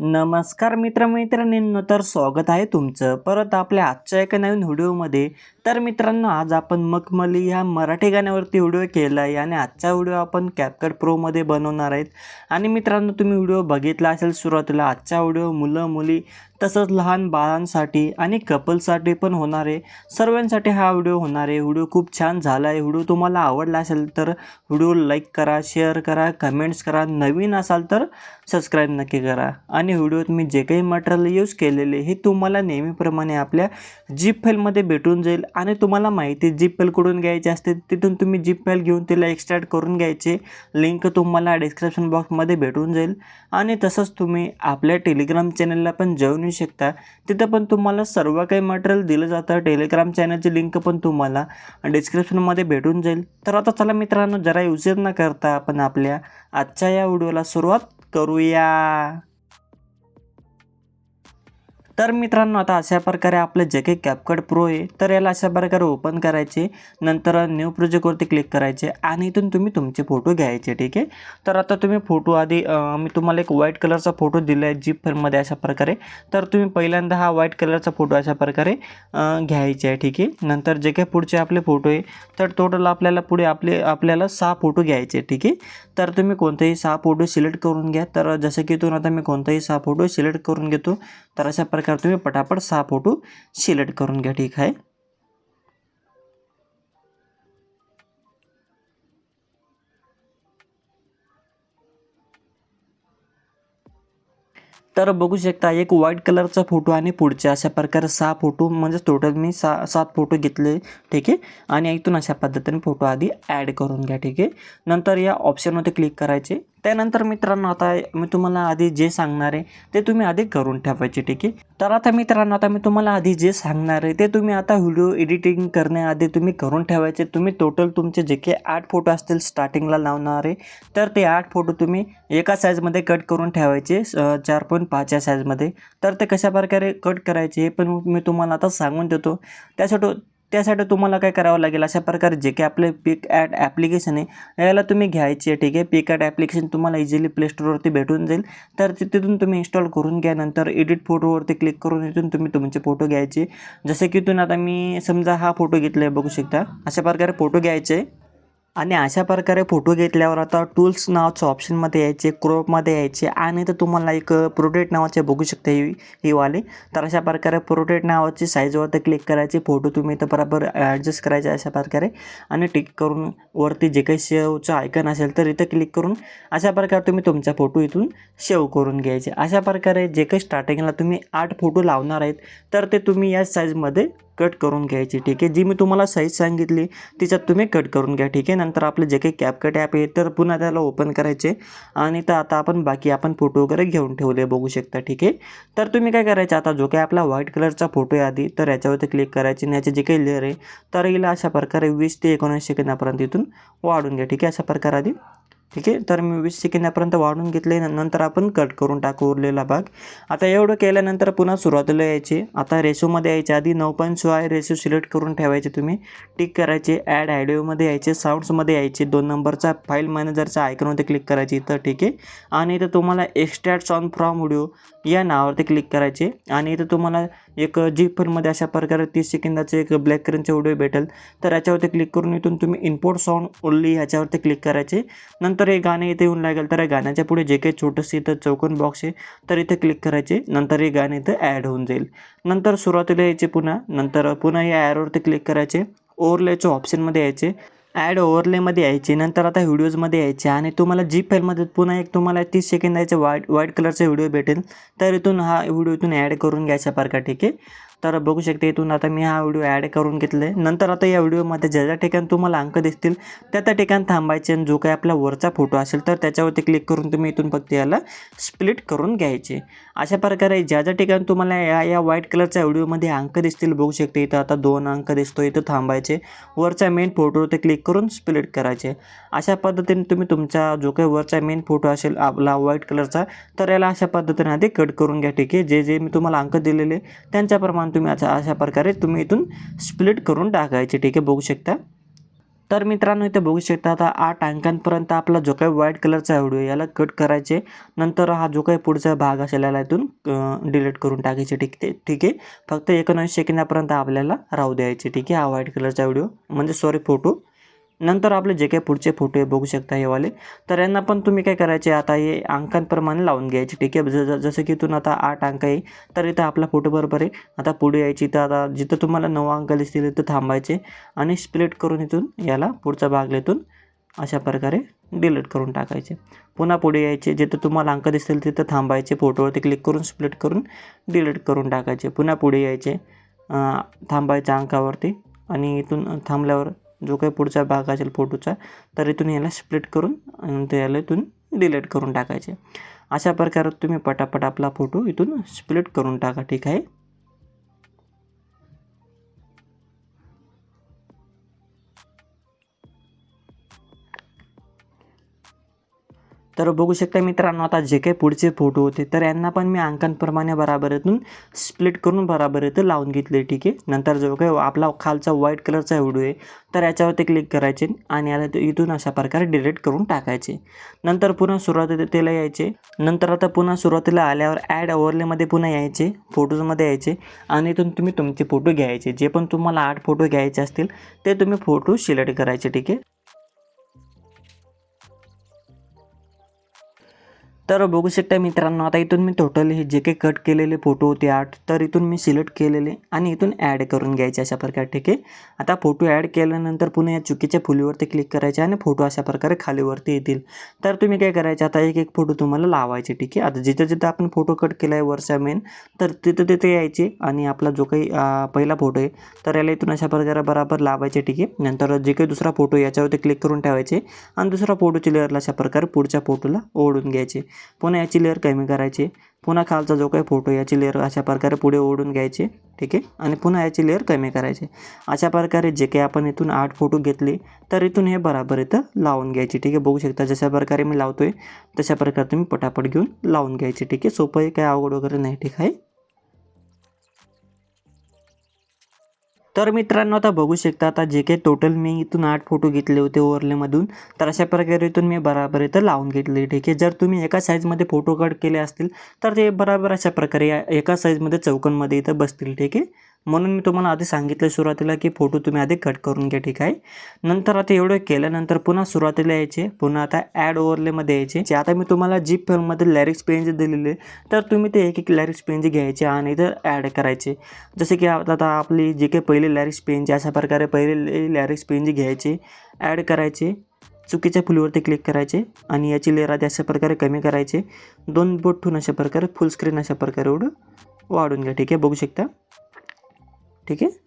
नमस्कार मित्रमैत्रिणींनो तर स्वागत आहे तुमचं. परत आपल्या आजच्या एका नवीन व्हिडिओमध्ये. तर मित्रांनो आज आपण मखमली ह्या मराठी गाण्यावरती व्हिडिओ केला आहे आणि आजचा व्हिडिओ आपण कॅपकट प्रोमध्ये बनवणार आहेत. आणि मित्रांनो तुम्ही व्हिडिओ बघितला असेल सुरुवातीला आजचा व्हिडिओ मुलं मुली तसंच लहान बाळांसाठी आणि कपलसाठी पण होणार आहे सर्वांसाठी हा व्हिडिओ होणार. आहे व्हिडिओ खूप छान झाला आहे व्हिडिओ तुम्हाला आवडला असेल तर व्हिडिओ लाईक करा शेअर करा कमेंट्स करा. नवीन असाल तर सबस्क्राईब नक्की करा. आणि व्हिडिओत मी जे काही मटेरियल यूज केलेले हे तुम्हाला नेहमीप्रमाणे आपल्या जीप फाईलमध्ये भेटून जाईल. आणि तुम्हाला माहिती जीप फाईल कुठून घ्यायची असते? तिथून तुम्ही जीप फाईल घेऊन तिला एक्स्ट्रॅक्ट करून घ्यायचे. लिंक तुम्हाला डिस्क्रिप्शन बॉक्समध्ये भेटून जाईल. आणि तसंच तुम्ही आपल्या टेलिग्राम चॅनलला पण जॉईन होऊ शकता. तिथं पण तुम्हाला सर्व काही मटेरियल दिलं जातं. टेलिग्राम चॅनलची लिंक पण तुम्हाला डिस्क्रिप्शनमध्ये भेटून जाईल. तर आता चला मित्रांनो जरा उशीर न करता आपण आपल्या आजच्या या व्हिडिओला सुरुवात करूया. तर मित्रांनो आता अशा प्रकारे आपलं जे काही कॅपकट प्रो आहे तर याला अशा प्रकारे ओपन करायचे. नंतर न्यू प्रोजेक्टवरती क्लिक करायचे आणि इथून तुम्ही तुमचे फोटो घ्यायचे ठीक आहे? तर आता तुम्ही फोटो आधी मी तुम्हाला एक व्हाईट कलरचा फोटो दिला आहे जीप फाईलमध्ये अशा प्रकारे. तर तुम्ही पहिल्यांदा हा व्हाईट कलरचा फोटो अशा प्रकारे घ्यायचे आहे ठीक आहे? नंतर जे काही पुढचे आपले फोटो आहे तर टोटल आपल्याला पुढे आपले आपल्याला सहा फोटो घ्यायचे ठीक आहे? तर तुम्ही कोणतेही सहा फोटो सिलेक्ट करून घ्या. तर जसं की इथून आता मी कोणताही सहा फोटो सिलेक्ट करून घेतो तर अशा प्रकारे तुम्ही पटापट सहा फोटो सिलेक्ट करून घ्या ठीक आहे? तर बघू शकता एक व्हाईट कलरचा फोटो आणि पुढचे अशा प्रकारे सहा फोटो म्हणजे टोटल मी सा सात फोटो घेतले ठीक आहे? आणि इथून अशा पद्धतीने फोटो आधी ॲड करून घ्या ठीक आहे? नंतर या ऑप्शनमध्ये क्लिक करायचे. त्यानंतर मित्रांनो आता मी तुम्हाला आधी जे सांगणार आहे ते तुम्ही आधी करून ठेवायचे ठीक आहे? तर आता मित्रांनो आता मी तुम्हाला आधी जे सांगणार आहे ते तुम्ही आता व्हिडिओ एडिटिंग करण्याआधी तुम्ही करून ठेवायचे. तुम्ही टोटल तुमचे जे काही आठ फोटो असतील स्टार्टिंगला लावणारे तर ते आठ फोटो तुम्ही एका साईजमध्ये कट करून ठेवायचे चार पॉईंट पाचच्या साईजमध्ये तर ते कशा प्रकारे कट करायचे हे पण मी तुम्हाला आता सांगून देतो. त्यासाठी त्यासाठी तुम्हाला काय करावं लागेल अशा प्रकारे जे काही आपले पिक ॲट ॲप्लिकेशन आहे याला तुम्ही घ्यायचे आहे ठीक आहे? पिक ॲट ॲप्लिकेशन तुम्हाला इझिली प्ले स्टोरवरती भेटून जाईल. तर तिथून तुम्ही इन्स्टॉल करून घ्या. नंतर एडिट फोटोवरती क्लिक करून इथून तुम्ही तुमचे फोटो घ्यायचे. जसे की इथून आता मी समजा हा फोटो घेतला आहे बघू शकता. अशा प्रकारे फोटो घ्यायचे. आणि अशा प्रकारे फोटो घेतल्यावर आता टूल्स नावाचं ऑप्शनमध्ये यायचे क्रोपमध्ये यायचे आणि तर तुम्हाला एक प्रोटेट नावाचे बघू शकता ही ही वाले. तर अशा प्रकारे प्रोटेट नावाची साईजवरती क्लिक करायची. फोटो तुम्ही इथं बरोबर ॲडजस्ट करायचे अशा प्रकारे. आणि टिक करून वरती जे काही शेवचं आयकन असेल तर इथं क्लिक करून अशा प्रकारे तुम्ही तुमचा फोटो इथून सेव्ह करून घ्यायचे. अशा प्रकारे जे काही स्टार्टिंगला तुम्ही आठ फोटो लावणार आहेत तर ते तुम्ही या साईजमध्ये कट करून घ्यायची ठीक आहे? जी मी तुम्हाला साईज सांगितली तिच्यात तुम्ही कट करून घ्या ठीक आहे? नंतर आपलं जे काही कॅपकट ॲप आहे तर पुन्हा त्याला ओपन करायचे. आणि तर आता आपण बाकी आपण फोटो वगैरे घेऊन ठेवले बघू शकता ठीक आहे? तर तुम्ही काय करायचं आता जो काही आपला व्हाईट कलरचा फोटो आहे आधी तर याच्यावरती क्लिक करायचे आणि याचे जे काही लेअर आहे तर हिला अशा प्रकारे वीस ते एकोणीस सेकंदापर्यंत इथून वाढून घ्या ठीक आहे? अशा प्रकारे आधी ठीक आहे? तर मी वीस सेकंदापर्यंत वाढून घेतले नंतर आपण कट करून टाकू उरलेला भाग. आता एवढं केल्यानंतर पुन्हा सुरुवातीला यायचे. आता रेशोमध्ये यायचे. आधी नऊ पॉईंट सोळा रेशो सिलेक्ट करून ठेवायचे तुम्ही. टिक करायचे ॲड ॲडिओमध्ये यायचे साऊंड्समध्ये यायचे. दोन नंबरचा फाईल मॅनेजरचा आयकॉनवरती क्लिक करायचे इथं ठीक आहे? आणि इथं तुम्हाला एक्स्ट्रॅट सॉन्ग फ्रॉम व्हिडिओ या नावावरती क्लिक करायचे. आणि इथं तुम्हाला एक जी फाईलमध्ये अशा प्रकारे तीस सेकंदाचे एक ब्लॅक कलरचे व्हिडिओ भेटेल तर याच्यावरती क्लिक करून इथून तुम्ही इम्पोर्ट साऊंड ओनली ह्याच्यावरती क्लिक करायचे. नंतर हे गाणे इथे येऊन लागेल तर या गाण्याच्या पुढे जे काही छोटंसं इथं चौकोन बॉक्स आहे तर इथे क्लिक करायचे. नंतर हे गाणे इथं ॲड होऊन जाईल. नंतर सुरुवातीला यायचे पुन्हा नंतर पुन्हा या ॲडवरती क्लिक करायचे. ओव्हरलेच्या ऑप्शनमध्ये यायचे. ॲड ओव्हरलेमध्ये यायचे नंतर आता व्हिडिओजमध्ये यायचे आणि तुम्हाला जी फाईलमध्ये पुन्हा एक तुम्हाला तीस सेकंदाचे व्हाईट व्हाईट कलरचा व्हिडिओ भेटेल तर इथून हा व्हिडिओ इथून ॲड करून घ्यायचा प्रकार ठीक आहे? तर बघू शकते इथून आता मी हा व्हिडिओ ॲड करून घेतले. नंतर आता या व्हिडिओमध्ये ज्या ज्या ठिकाणी तुम्हाला अंक दिसतील त्या त्या ठिकाणी थांबायचे आणि जो काही आपला वरचा फोटो असेल तर त्याच्यावरती क्लिक करून तुम्ही इथून फक्त याला स्प्लिट करून घ्यायचे. अशा प्रकारे ज्या ज्या ठिकाणी तुम्हाला या या व्हाईट कलरच्या व्हिडिओमध्ये अंक दिसतील बघू शकते इथं आता दोन अंक दिसतो इथं थांबायचे. वरच्या मेन फोटोवरती क्लिक करून स्प्लिट करायचे. अशा पद्धतीने तुम्ही तुमचा जो काही वरचा मेन फोटो असेल आपला व्हाईट कलरचा तर याला अशा पद्धतीने आधी कट करून घ्या ठीक आहे? जे जे मी तुम्हाला अंक दिलेले त्यांच्याप्रमाणे तुम्ही अशा अशा प्रकारे तुम्ही इथून स्प्लिट करून टाकायचे ठीक आहे? बघू शकता. तर मित्रांनो इथे बघू शकता आता आठ अंकांपर्यंत आपला जो काही व्हाईट कलरचा व्हिडिओ याला कट करायचे. नंतर हा जो काही पुढचा भाग असेल याला इथून डिलीट करून टाकायचे ठीक आहे? ठीक आहे? फक्त एकोणऐंशी सेकंदापर्यंत आपल्याला राहू द्यायचे ठीक आहे? हा व्हाईट कलरचा व्हिडिओ म्हणजे सॉरी फोटो नंतर आपले जे काही पुढचे फोटो आहे बघू शकता हे वाले. तर यांना पण तुम्ही काय करायचे आता हे अंकांप्रमाणे लावून घ्यायचे ठीक आहे? ज- ज- जसं की इथून आता आठ अंक आहे तर इथं आपला फोटो बरोबर आहे. आता पुढे यायची तर आता जिथं तुम्हाला नऊ अंक दिसतील तिथं थांबायचे आणि स्प्लिट करून इथून याला पुढचा भाग इथून अशा प्रकारे डिलीट करून टाकायचे. पुन्हा पुढे यायचे जिथं तुम्हाला अंक दिसतील तिथं थांबायचे फोटोवरती क्लिक करून स्प्लिट करून डिलीट करून टाकायचे. पुन्हा पुढे यायचे थांबायच्या अंकावरती आणि इथून थांबल्यावर जो काही पुढचा भाग असेल फोटोचा तर इथून याला स्प्लिट करून त्याला इथून डिलीट करून टाकायचे. अशा प्रकारे तुम्ही पटापट आपला फोटो इथून स्प्लिट करून टाका ठीक आहे? तर बघू शकता मित्रांनो आता जे काही पुढचे फोटो होते तर यांना पण मी अंकांप्रमाणे बराबरीतून स्प्लिट करून बराबर लावून घेतले ठीक आहे? नंतर जो काही आपला खालचा व्हाईट कलरचा व्हिडिओ आहे तर याच्यावरती क्लिक करायचे आणि याला इथून अशा प्रकारे डिलीट करून टाकायचे. नंतर पुन्हा सुरुवातीला यायचे. नंतर आता पुन्हा सुरुवातीला आल्यावर ॲड ओव्हरलेमध्ये पुन्हा यायचे फोटोजमध्ये यायचे आणि इथून तुम्ही तुमचे फोटो घ्यायचे. जे पण तुम्हाला आठ फोटो घ्यायचे असतील ते तुम्ही फोटो सिलेक्ट करायचे ठीक आहे? तर बघू शकता मित्रांनो आता इथून मी टोटल हे जे काही कट केलेले फोटो होते आठ तर इथून मी सिलेक्ट केलेले आणि इथून ॲड करून घ्यायचे अशा प्रकारे ठीक आहे? आता फोटो ॲड केल्यानंतर पुन्हा या चुकीच्या फुलीवरती क्लिक करायचे आणि फोटो अशा प्रकारे खालीवरती येतील. तर तुम्ही काय करायचे आता एक एक फोटो तुम्हाला लावायचे ठीक आहे? आता जिथं जिथं आपण फोटो कट केला आहे वरचा मेन तर तिथं तिथे यायचे आणि आपला जो काही पहिला फोटो आहे तर याला इथून अशा प्रकारे बराबर लावायचे ठीक आहे? नंतर जे काही दुसरा फोटो याच्यावरती क्लिक करून ठेवायचे आणि दुसरा फोटोची लेअरला अशा प्रकारे पुढच्या फोटोला ओढून घ्यायचे. पुन्हा याची लेअर कमी करायची. पुन्हा खालचा जो काही फोटो याची लेअर अशा प्रकारे पुढे ओढून घ्यायचे ठीक आहे? आणि पुन्हा याची लेअर कमी करायची. अशा प्रकारे जे काही आपण इथून आठ फोटो घेतले तर इथून हे बराबर इथं लावून घ्यायचे ठीक आहे? बघू शकता जशा प्रकारे मी लावतो आहे तशा प्रकारे तुम्ही पटापट घेऊन लावून घ्यायचे ठीक आहे? सोपं आहे काय अवघड वगैरे नाही ठीक आहे? तर मित्रांनो आता बघू शकता आता जे काही टोटल मी इथून आठ फोटो घेतले होते ओवरलेमधून तर अशा प्रकारे इथून मी बराबर इथं लावून घेतले ठीक आहे. जर तुम्ही एका साईजमध्ये फोटो कट केले असतील तर ते बराबर अशा प्रकारे एका साईजमध्ये चौकनमध्ये इथं बसतील ठीक आहे. म्हणून मी तुम्हाला आधी सांगितलं सुरुवातीला की फोटो तुम्ही आधी कट करून घ्या ठीक आहे? नंतर आता एवढं केल्यानंतर पुन्हा सुरुवातीला यायचे पुन्हा आता ॲड ओव्हरलेमध्ये यायचे जे आता मी तुम्हाला जी फिल्ममध्ये लॅरिक्स पेंज दिलेले तर तुम्ही ते एक एक लॅरिक्स पेंज घ्यायचे आणि इथं ॲड करायचे. जसे की आता आता आपली जे काही पहिले लॅरिक्स पेंज अशा प्रकारे पहिले लॅरिक्स पेंज घ्यायचे ॲड करायचे चुकीच्या फुलीवरती क्लिक करायचे आणि याची लेअर आधी अशा प्रकारे कमी करायचे. दोन बोट ठेवून अशा प्रकारे फुल स्क्रीन अशा प्रकारे एवढं वाढून घ्या ठीक आहे? बघू शकता? ठीक आहे?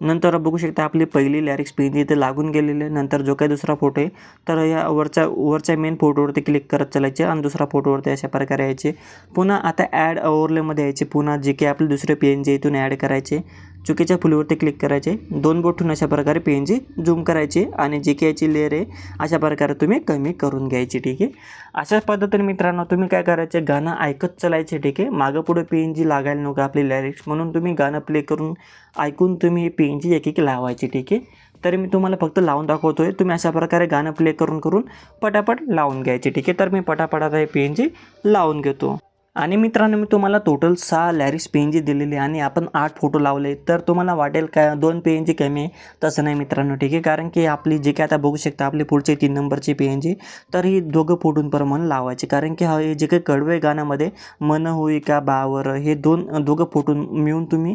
नंतर बघू शकता आपली पहिली लॅरिक्स पेन इथे लागून गेलेली आहे. नंतर जो काही दुसरा फोटो आहे तर या वरच्या वरच्या मेन फोटोवरती क्लिक करत चालायचे आणि दुसरा फोटोवरती अशा प्रकारे यायचे. पुन्हा आता ॲड ओव्हरलेमध्ये यायचे. पुन्हा जे काही आपले दुसरे पी एन जी इथून ॲड करायचे. चुकीच्या फुलीवरती क्लिक करायचे. दोन बोटून अशा प्रकारे पी एन जी झूम करायचे आणि जे काही याची लेअर आहे अशा प्रकारे तुम्ही कमी करून घ्यायची. ठीक आहे? अशाच पद्धतीने मित्रांनो तुम्ही काय करायचे गाणं ऐकत चालायचे ठीक आहे? मागं पुढे पी एन जी लागायला नको आपली लॅरिक्स म्हणून तुम्ही गाणं प्ले करून ऐकून तुम्ही पी एन जी एक एक लावायची ठीक आहे? तर मी तुम्हाला फक्त लावून दाखवतो आहे तुम्ही अशा प्रकारे गाणं प्ले करून करून पटापट लावून घ्यायचे ठीक आहे? तर मी पटापट आता हे पी एन जी लावून घेतो. आणि मित्रांनो मी तुम्हाला टोटल सहा लॅरिक्स पी एन जी दिलेली आहे आणि आपण आठ फोटो लावले. तर तुम्हाला वाटेल का दोन पी एन जी कमी आहे? तसं नाही मित्रांनो ठीक आहे? कारण की आपली जे काय आता बघू शकता आपली पुढचे तीन नंबरची पी एन जी तर ही दोघं फोटोंप्रमाणे लावायची. कारण की हे जे काही कडवे गाण्यामध्ये मन होई का बावर हे दोन दोघं फोटून मिळून तुम्ही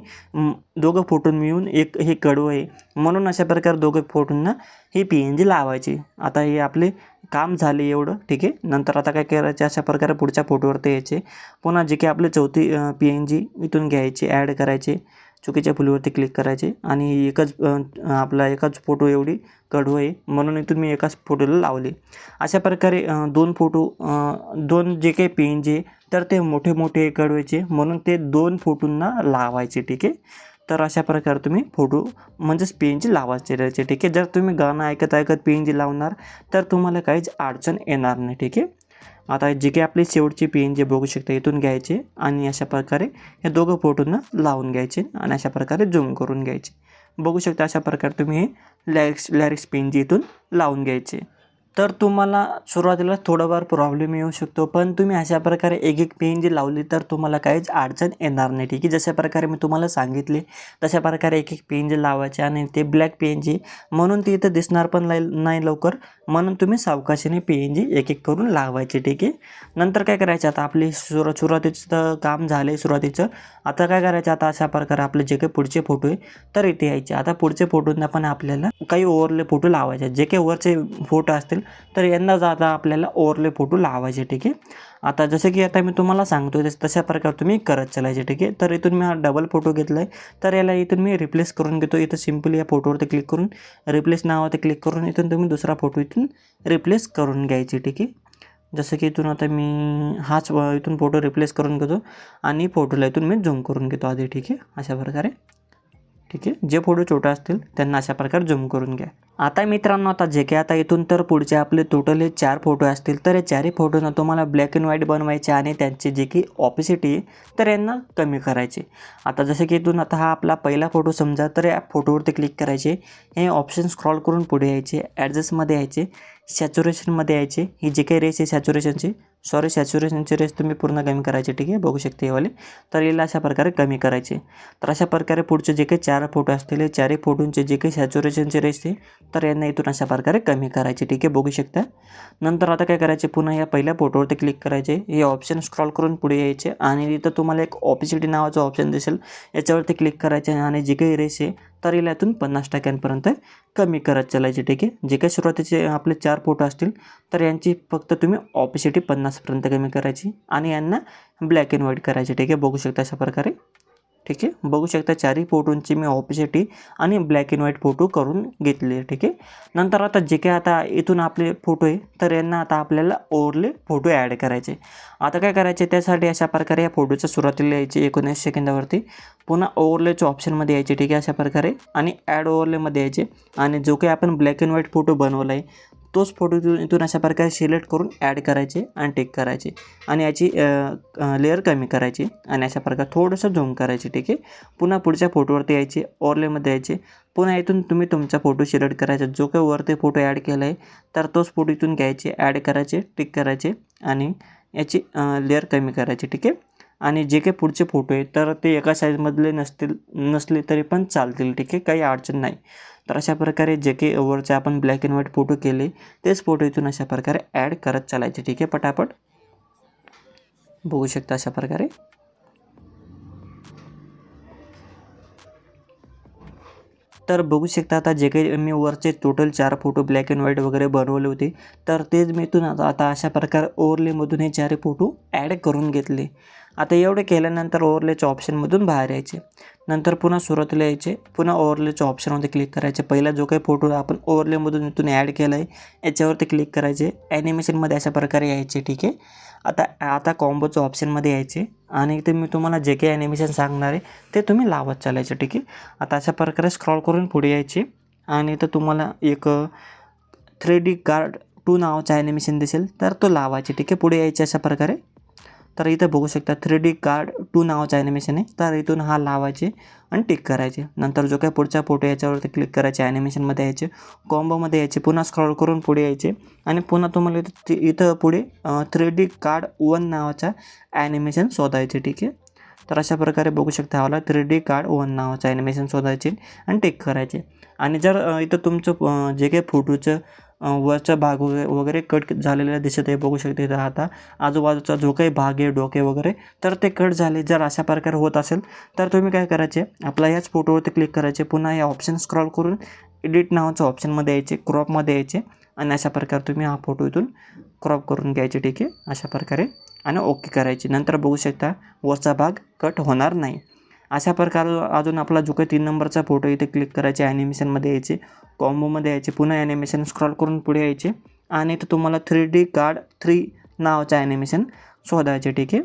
दोघं फोटून मिळून एक हे कडवं आहे. म्हणून अशा प्रकारे दोघं फोटोंना ही पी एन जी लावायची. आता हे आपले काम झाले एवढं ठीक आहे? नंतर आता काय करायचे? अशा प्रकारे पुढच्या फोटोवरती यायचे. पुन्हा जे काही आपले चौथी पी एन जी इथून घ्यायचे ॲड करायचे चुकीच्या फुलीवरती क्लिक करायचे आणि एकच आपला एकाच फोटो एवढी कडू आहे. म्हणून इथून मी एकाच फोटोला लावले. अशा प्रकारे दोन फोटो दोन जे काही पेन जे तर ते मोठे मोठे कडवायचे. म्हणून ते दोन फोटोंना लावायचे ठीक आहे? तर अशा प्रकारे तुम्ही फोटो म्हणजेच पेनची लावायचे राहायचे ठीक आहे? जर तुम्ही गाणं ऐकत ऐकत पेनची लावणार तर तुम्हाला काहीच अडचण येणार नाही ठीक आहे? आता जे काही आपली शेवटची पी पेन जे बघू शकता इथून घ्यायचे आणि अशा प्रकारे हे दोघं फोटोंना लावून घ्यायचे आणि अशा प्रकारे झूम करून घ्यायचे. बघू शकता अशा प्रकारे तुम्ही हे लॅरिक्स लॅरिक्स पेन जे इथून लावून घ्यायचे. तर तुम्हाला सुरुवातीला थोडाफार प्रॉब्लेम येऊ शकतो पण तुम्ही अशा प्रकारे एक एक पेन जी लावली तर तुम्हाला काहीच अडचण येणार नाही ठीक आहे? जशा प्रकारे मी तुम्हाला सांगितले तशा प्रकारे एक एक पेन जे लावायचे आणि ते ब्लॅक पेन जे म्हणून ते इथं दिसणार पण नाही लवकर. म्हणून तुम्ही सावकाशीने एन जी एक एक करून लावायचे ठीक आहे? नंतर काय करायचं? आता आपली सुरू सुरुवातीचं तर काम झालं आहे सुरुवातीचं. आता काय करायचं? आता अशा प्रकारे आपले जे काही पुढचे फोटो आहे तर इथे यायचे. आता पुढचे फोटोंना पण आपल्याला काही ओव्हरले फोटो लावायचे. जे काही वरचे फोटो असतील तर यांना जाता आपल्याला ओव्हरले फोटो लावायचे ठीक आहे? आता जसं की आता मी तुम्हाला सांगतो तस तशा प्रकारे तुम्ही करत चालायचे ठीक आहे. तर इथून मी हा डबल फोटो घेतला आहे तर याला इथून मी रिप्लेस करून घेतो. इथं सिम्पली या फोटोवरती क्लिक करून रिप्लेस नावावरती क्लिक करून इथून तुम्ही दुसरा फोटो इथून रिप्लेस करून घ्यायची ठीक आहे. जसं की इथून आता मी हाच इथून फोटो रिप्लेस करून घेतो आणि फोटोला इथून मी झूम करून घेतो आधी ठीक आहे. अशा प्रकारे. ठीक आहे? जे फोटो छोटे असतील त्यांना अशा प्रकारे झूम करून घ्या. आता मित्रांनो आता जे काही आता इथून तर पुढचे आपले टोटल हे चार फोटो असतील तर या चारही फोटोना तुम्हाला ब्लॅक अँड व्हाईट बनवायचे आणि त्यांची जे की ऑपिसिटी आहे तर यांना कमी करायचे. आता जसं की इथून आता हा आपला पहिला फोटो समजा तर या फोटोवरती क्लिक करायचे. हे ऑप्शन स्क्रॉल करून पुढे यायचे ॲडजस्टमध्ये यायचे सॅच्युरेशनमध्ये यायचे. ही जे काही रेस आहे सॅच्युरेशनची सॉरी सॅच्युरेशनची रेस तुम्ही पूर्ण कमी करायची ठीक आहे? बघू शकते हेवाले तर याला अशा प्रकारे कमी करायचे. तर अशा प्रकारे पुढचे जे काही चार फोटो असतील चारही फोटोंचे जे काही सॅच्युरेशनचे रेस आहे तर यांना इथून अशा प्रकारे कमी करायचे ठीक आहे? बघू शकता. नंतर आता काय करायचे? पुन्हा या पहिल्या फोटोवरती क्लिक करायचे. हे ऑप्शन स्क्रॉल करून पुढे यायचे आणि इथं तुम्हाला एक ऑपिसिटी नावाचं ऑप्शन दिसेल. याच्यावरती क्लिक करायचे आणि जे काही रेस आहे तर याला यातून पन्नास टक्क्यांपर्यंत कमी करत चालायचे ठीक आहे? जे काही सुरुवातीचे आपले चार फोटो असतील तर यांची फक्त तुम्ही ऑपिसिटी पन्नास पन्नासपर्यंत कमी करायची आणि यांना ब्लॅक अँड व्हाईट करायचे ठीक आहे? बघू शकता अशा प्रकारे. ठीक आहे? बघू शकता चारही फोटोंची मी ऑपिसिटी आणि ब्लॅक अँड व्हाईट फोटो करून घेतले ठीक आहे? नंतर आता जे काही आता इथून आपले फोटो आहे तर यांना आता आपल्याला ओवरले फोटो ॲड करायचे. आता काय करायचे? त्यासाठी अशा प्रकारे या फोटोच्या सुरुवातीला यायचे एकोणीस सेकंदावरती. पुन्हा ओवरलेच्या ऑप्शनमध्ये यायचे ठीक आहे? अशा प्रकारे. आणि ॲड ओवरलेमध्ये यायचे. आणि जो काही आपण ब्लॅक अँड व्हाईट फोटो बनवला आहे तोच फोटो इथून इथून अशा प्रकारे सिलेक्ट करून ॲड करायचे आणि टिक करायचे. आणि याची लेअर कमी करायची आणि अशा प्रकारे थोडंसं झूम करायचे ठीक आहे? पुन्हा पुढच्या फोटोवरती यायचे ऑरलेमध्ये यायचे. पुन्हा इथून तुम्ही तुमचा फोटो सिलेक्ट करायचा. जो काही वरती फोटो ॲड केला आहे तर तोच फोटो इथून घ्यायचे ॲड करायचे टिक करायचे आणि याची लेअर कमी करायची ठीक आहे? आणि जे काही पुढचे फोटो आहेत तर ते एका साईजमधले नसतील नसले तरी पण चालतील ठीक आहे? काही अडचण नाही. तर अशा प्रकारे जे काही वरचे आपण ब्लॅक अँड व्हाईट फोटो केले तेच फोटो इथून अशा प्रकारे ॲड करत चालायचे. ठीक आहे पटापट. बघू शकता अशा प्रकारे. तर बघू शकता आता जे काही मी वरचे टोटल चार फोटो ब्लॅक अँड व्हाईट वगैरे बनवले होते तर तेच मी इथून आता आता अशा प्रकारे ओवरलेमधून हे चार फोटो ॲड करून घेतले. आता एवढे केल्यानंतर ओव्हरलेच्या ऑप्शनमधून बाहेर यायचे. नंतर पुन्हा सुरुवातीला यायचे. पुन्हा ओव्हरलेच्या ऑप्शनमध्ये क्लिक करायचे. पहिला जो काही फोटो आपण ओव्हरलेमधून इथून ॲड केला आहे याच्यावरती क्लिक करायचे. ॲनिमेशनमध्ये अशा प्रकारे यायचे ठीक आहे. आता आता कॉम्बोचं ऑप्शनमध्ये यायचे. आणि ते मी तुम्हाला जे काही ॲनिमेशन सांगणार आहे ते तुम्ही लावत चालायचे ठीक आहे. आता अशा प्रकारे स्क्रॉल करून पुढे यायचे. आणि तर तुम्हाला एक थ्री डी कार्ड टू नावाचं ॲनिमेशन दिसेल तर तो लावायचे ठीक आहे. पुढे यायचे अशा प्रकारे. तर इथं बघू शकता थ्री डी कार्ड टू नावाचं ॲनिमेशन आहे. तर इथून हा लावायचे आणि टिक करायचे. नंतर जो काही पुढचा फोटो याच्यावरती क्लिक करायचे ॲनिमेशनमध्ये यायचे कॉम्बोमध्ये यायचे पुन्हा स्क्रॉल करून पुढे यायचे. आणि पुन्हा तुम्हाला इथं इथं पुढे थ्री डी कार्ड वन नावाचा ॲनिमेशन शोधायचे ठीक आहे? तर अशा प्रकारे बघू शकता हवाला थ्री डी कार्ड वन नावाचं ॲनिमेशन शोधायचे आणि टिक करायचे. आणि जर इथं तुमचं जे काही फोटोचं वरचा भाग वगैरे वगैरे कट झालेला दिसत आहे. बघू शकते इथं आता आजूबाजूचा जो काही भाग आहे डोके वगैरे तर ते कट झाले. जर अशा प्रकारे होत असेल तर तुम्ही काय करायचे? आपला याच फोटोवरती क्लिक करायचे. पुन्हा या ऑप्शन स्क्रॉल करून एडिट नावाचं ऑप्शनमध्ये यायचे क्रॉपमध्ये यायचे. आणि अशा प्रकारे तुम्ही हा फोटो इथून क्रॉप करून घ्यायचे ठीक आहे? अशा प्रकारे. आणि ओके करायचे. नंतर बघू शकता वरचा भाग कट होणार नाही. अशा प्रकारे अजून आपला जो काही तीन नंबरचा फोटो इथे क्लिक करायचे ॲनिमेशनमध्ये यायचे कॉम्बोमध्ये यायचे पुन्हा ॲनिमेशन स्क्रॉल करून पुढे यायचे. आणि इथं तुम्हाला थ्री डी कार्ड थ्री नावाचं ॲनिमेशन शोधायचे ठीक आहे?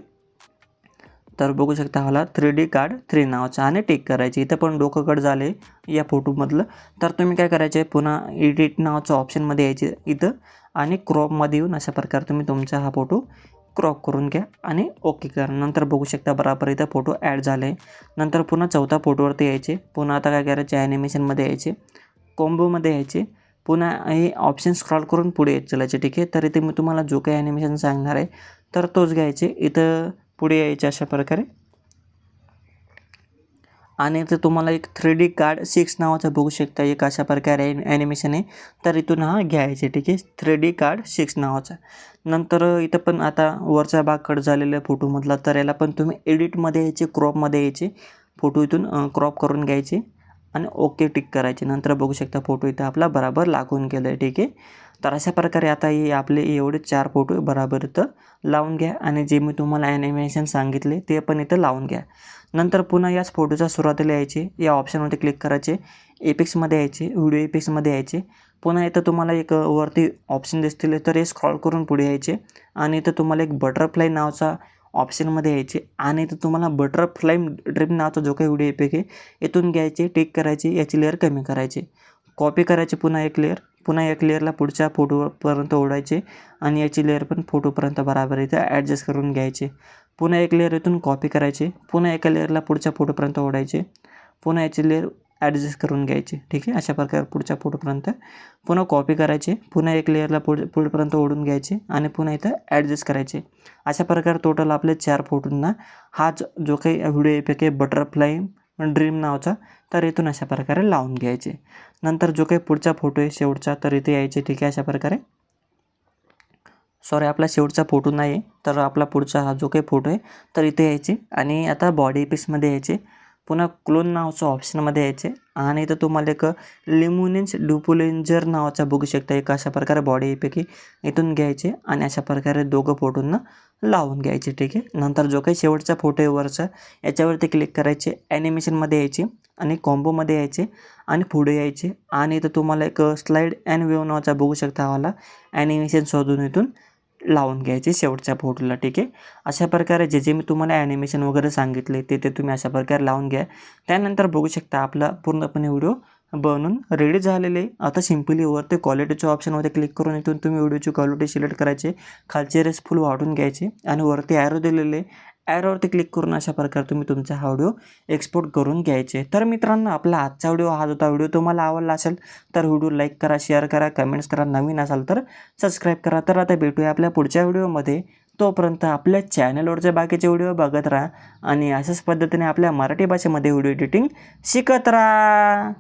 तर बघू शकता मला थ्री डी कार्ड थ्री नावाचं आणि टिक करायचे. इथं पण डोकं कट झाले या फोटोमधलं तर तुम्ही काय करायचे पुन्हा एडिट नावाचं ऑप्शनमध्ये यायचे इथं. आणि क्रॉपमध्ये येऊन अशा प्रकारे तुम्ही तुमचा हा फोटो क्रॉप करून घ्या आणि ओके करा. नंतर बघू शकता बराबर इथं फोटो ॲड झाले नंतर पुन्हा चौथा फोटोवरती यायचे. पुन्हा आता काय करायचे? ॲनिमेशनमध्ये यायचे. कॉम्बोमध्ये यायचे. पुन्हा हे ऑप्शन स्क्रॉल करून पुढे येत चालायचे. ठीक आहे? तर इथे मी तुम्हाला जो काही ॲनिमेशन सांगणार आहे तर तोच घ्यायचे. इथं पुढे यायचे अशा प्रकारे. आणि ते तुम्हाला एक थ्री डी कार्ड सिक्स नावाचं बघू शकता. एक अशा प्रकारे ॲनिमेशन आहे. तर इथून हा घ्यायचे ठीक आहे? थ्री डी कार्ड सिक्स नावाचा. नंतर इथं पण आता वरचा भाग कट झालेल्या फोटोमधला तर याला पण तुम्ही एडिटमध्ये यायचे क्रॉपमध्ये यायचे. फोटो इथून क्रॉप करून घ्यायचे. आणि ओके टिक करायचे. नंतर बघू शकता फोटो इथं आपला बराबर लागून गेला आहे ठीक आहे? तर अशा प्रकारे आता हे आपले एवढे चार फोटो बराबर इथं लावून घ्या आणि जे मी तुम्हाला ॲनिमेशन सांगितले ते पण इथं लावून घ्या. नंतर पुन्हा याच फोटोच्या सुरुवातीला यायचे. या ऑप्शनमध्ये क्लिक करायचे. एपिक्समध्ये यायचे. व्हिडिओ एपिक्समध्ये यायचे. पुन्हा इथं तुम्हाला एक वरती ऑप्शन दिसतील. तर हे स्क्रॉल करून पुढे यायचे. आणि इथं तुम्हाला एक बटरफ्लाय नावाचा ऑप्शनमध्ये यायचे. आणि इथं तुम्हाला बटरफ्लाय ड्रीम नावाचा जो काही व्हिडिओ एपिक आहे इथून घ्यायचे टेक करायचे याची लेअर कमी करायचे. कॉपी करायचे पुन्हा एक लेअर पुन्हा एक लेअरला पुढच्या फोटोपर्यंत ओढायचे आणि याची लेअर पण फोटोपर्यंत बराबर इथे ॲडजस्ट करून घ्यायचे. पुन्हा एक लेअर इथून कॉपी करायचे पुन्हा एका लेअरला पुढच्या फोटोपर्यंत ओढायचे पुन्हा याची लेअर ॲडजस्ट करून घ्यायचे ठीक आहे? अशा प्रकारे पुढच्या फोटोपर्यंत पुन्हा कॉपी करायचे पुन्हा एक लेअरला पुढे पुढपर्यंत ओढून घ्यायचे आणि पुन्हा इथं ॲडजस्ट करायचे. अशा प्रकारे टोटल आपले चार फोटोंना हा जो जो काही व्हिडिओ इफेक्ट आहे बटरफ्लाय ड्रीम नावाचा तर इथून अशा प्रकारे लावून घ्यायचे. नंतर जो काही पुढचा फोटो आहे शेवटचा तर इथे यायचे ठीक आहे? अशा प्रकारे. सॉरी आपला शेवटचा फोटो नाही आहे तर आपला पुढचा हा जो काही फोटो आहे तर इथे यायचे आणि आता बॉडी पीसमध्ये यायचे. पुन्हा क्लोन नावाचं ऑप्शनमध्ये यायचे. आणि इथं तुम्हाला एक लिमोनिन्स डुपुलेंजर नावाचा बघू शकता. एक अशा प्रकारे बॉडीपैकी इथून घ्यायचे आणि अशा प्रकारे दोघं फोटोंना लावून घ्यायचे ठीक आहे? नंतर जो काही शेवटचा फोटो आहे वरचा याच्यावरती क्लिक करायचे ॲनिमेशनमध्ये यायचे आणि कॉम्बोमध्ये यायचे आणि पुढे यायचे. आणि इथं तुम्हाला एक स्लाईड अँड वेव नावाचा बघू शकता आम्हाला. ॲनिमेशन शोधून इथून लावून घ्यायचे शेवटच्या फोटोला ठीक आहे अशा प्रकारे जे जे मी तुम्हाला ॲनिमेशन वगैरे सांगितले ते ते तुम्ही अशा प्रकारे लावून घ्या त्यानंतर बघू शकता आपला पूर्णपणे व्हिडिओ बनून रेडी झालेले आहे. आता सिम्पली वरती क्वालिटीच्या ऑप्शनमध्ये क्लिक करून इथून तुम्ही व्हिडिओची क्वालिटी सिलेक्ट करायचे खालचे रेस फुल वाढून घ्यायचे आणि वरती ॲरो दिलेले ॲरोवरती क्लिक करून अशा प्रकारे तुम्ही तुमचा हा व्हिडिओ एक्सपोर्ट करून घ्यायचे. तर मित्रांनो आपला आजचा व्हिडिओ हा होता व्हिडिओ तुम्हाला आवडला असेल तर व्हिडिओ लाईक करा शेअर करा कमेंट्स करा. नवीन असाल तर सबस्क्राईब करा. तर आता भेटूया आपल्या पुढच्या व्हिडिओमध्ये तोपर्यंत आपल्या चॅनलवरचे बाकीचे व्हिडिओ बघत राहा आणि अशाच पद्धतीने आपल्या मराठी भाषेमध्ये व्हिडिओ एडिटिंग शिकत राहा.